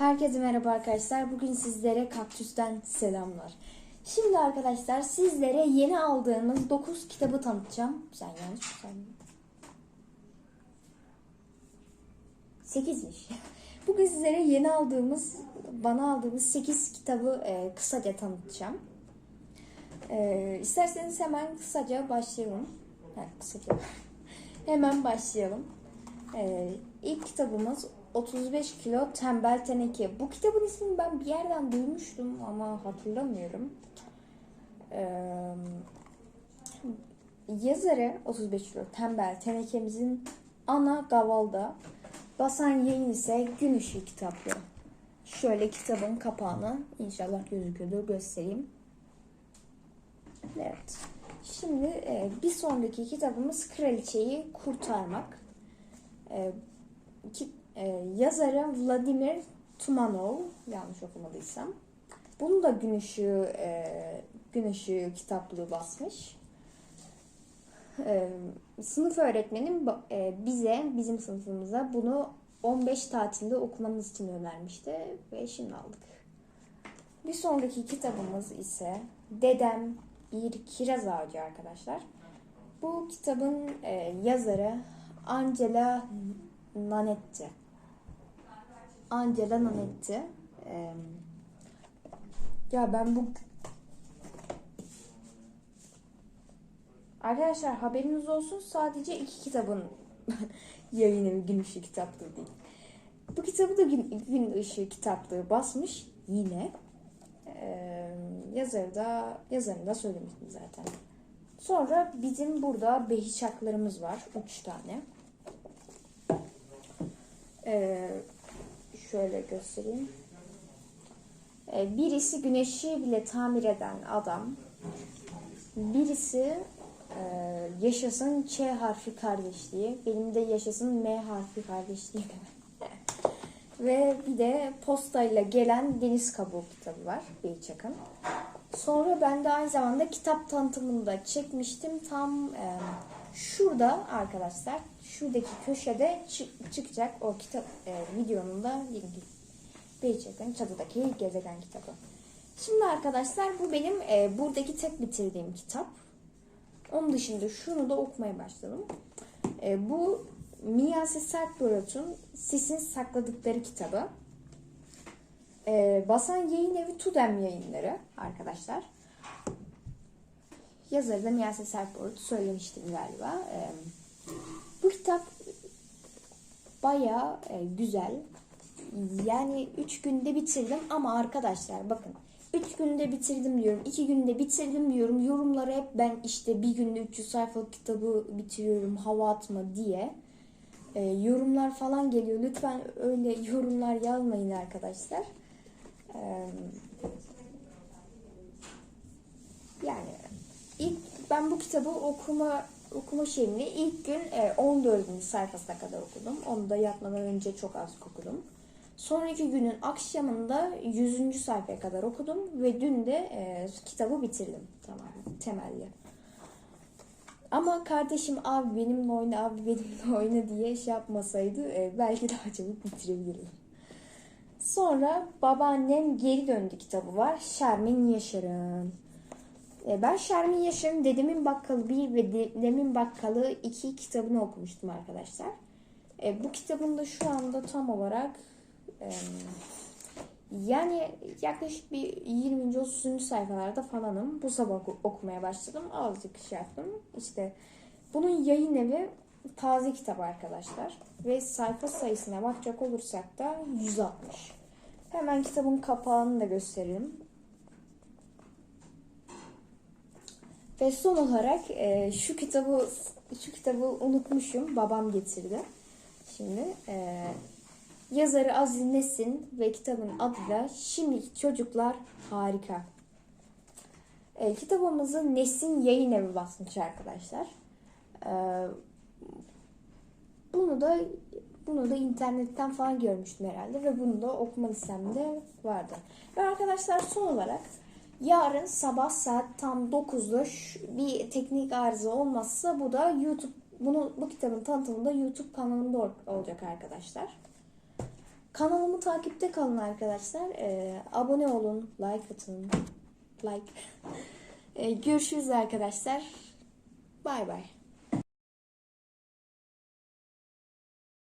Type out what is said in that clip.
Herkese merhaba arkadaşlar. Bugün sizlere kaktüsten selamlar. Şimdi arkadaşlar sizlere yeni aldığımız 9 kitabı tanıtacağım. Sen yanlış mı saydın? 8'miş. Bugün sizlere yeni aldığımız, bana aldığımız 8 kitabı e, kısaca tanıtacağım. E, isterseniz hemen kısaca başlayalım. Ha, kısaca. hemen başlayalım. E, ilk kitabımız 35 kilo tembel teneke. Bu kitabın ismini ben bir yerden duymuştum ama hatırlamıyorum. Ee, yazarı 35 kilo tembel tenekemizin ana gavalda. Basan yayın ise Gün Işığı kitapları. Şöyle kitabın kapağını inşallah gözüküyordur göstereyim. Evet. Şimdi e, bir sonraki kitabımız Kraliçeyi Kurtarmak. E, ki, yazarı Vladimir Tumanov yanlış okumadıysam. Bunu da Gün Işığı, e, Gün kitaplığı basmış. E, sınıf öğretmenim e, bize, bizim sınıfımıza bunu 15 tatilde okumamız için önermişti ve şimdi aldık. Bir sonraki kitabımız ise Dedem Bir Kiraz Ağacı arkadaşlar. Bu kitabın e, yazarı Angela Nanetti. Angela Nanetti. Ee, ya ben bu Arkadaşlar haberiniz olsun sadece iki kitabın yayını gün ışığı kitaplığı değil. Bu kitabı da gün, gün ışığı kitaplığı basmış yine. Ee, yazarı da yazarını da söylemiştim zaten. Sonra bizim burada behiçaklarımız var. Üç tane. Ee, şöyle göstereyim. Ee, birisi güneşi bile tamir eden adam. Birisi e, yaşasın Ç harfi kardeşliği. Benim de yaşasın M harfi kardeşliği. Ve bir de postayla gelen Deniz Kabuğu kitabı var. Beyçak'ın. Sonra ben de aynı zamanda kitap tanıtımını da çekmiştim. Tam e, şurada arkadaşlar şuradaki köşede çı- çıkacak o kitap e, videonun da linki. Beyçak'ın çatıdaki gezegen kitabı. Şimdi arkadaşlar bu benim e, buradaki tek bitirdiğim kitap. Onun dışında şunu da okumaya başladım. E, bu Miyase Sertborot'un Sis'in Sakladıkları kitabı. E, basan yayın evi Tudem yayınları arkadaşlar. Yazarı da Miyase Sertborot söylemiştim galiba. E, bu kitap bayağı e, güzel. Yani 3 günde bitirdim ama arkadaşlar bakın 3 günde bitirdim diyorum, 2 günde bitirdim diyorum. Yorumlara hep ben işte bir günde 300 sayfalık kitabı bitiriyorum hava atma diye e, yorumlar falan geliyor. Lütfen öyle yorumlar yazmayın arkadaşlar. E, yani ilk ben bu kitabı okuma okuma şeyini ilk gün e, 14. sayfasına kadar okudum. Onu da yatmadan önce çok az okudum. Sonraki günün akşamında 100. sayfaya kadar okudum ve dün de e, kitabı bitirdim. Tamam, temelli. Ama kardeşim abi benimle oyna, abi benimle oyna diye şey yapmasaydı e, belki daha çabuk bitirebilirdim. Sonra Babaannem Geri Döndü kitabı var. Şermin Yaşar'ın. E, Ben Şermin Yaşar'ın Dedemin Bakkalı 1 ve Dedemin Bakkalı 2 kitabını okumuştum arkadaşlar. E, bu kitabın da şu anda tam olarak e, yani yaklaşık bir 20. 30. sayfalarda falanım. Bu sabah oku- okumaya başladım. Azıcık şey yaptım. İşte bunun yayın evi taze kitap arkadaşlar. Ve sayfa sayısına bakacak olursak da 160. Hemen kitabın kapağını da gösterelim. Ve son olarak e, şu kitabı şu kitabı unutmuşum. Babam getirdi. Şimdi e, yazarı Aziz Nesin ve kitabın adı da Şimdiki Çocuklar Harika. E, kitabımızı Nesin Yayın Evi basmış arkadaşlar. E, bunu da bunu da internetten falan görmüştüm herhalde ve bunu da okuma listemde vardı. Ve arkadaşlar son olarak yarın sabah saat tam 9'da şu- bir teknik arıza olmazsa bu da YouTube bunu bu kitabın tanıtımında YouTube kanalımda ol- olacak arkadaşlar. Kanalımı takipte kalın arkadaşlar. Ee, abone olun, like atın. Like. Ee, görüşürüz arkadaşlar. Bay bay.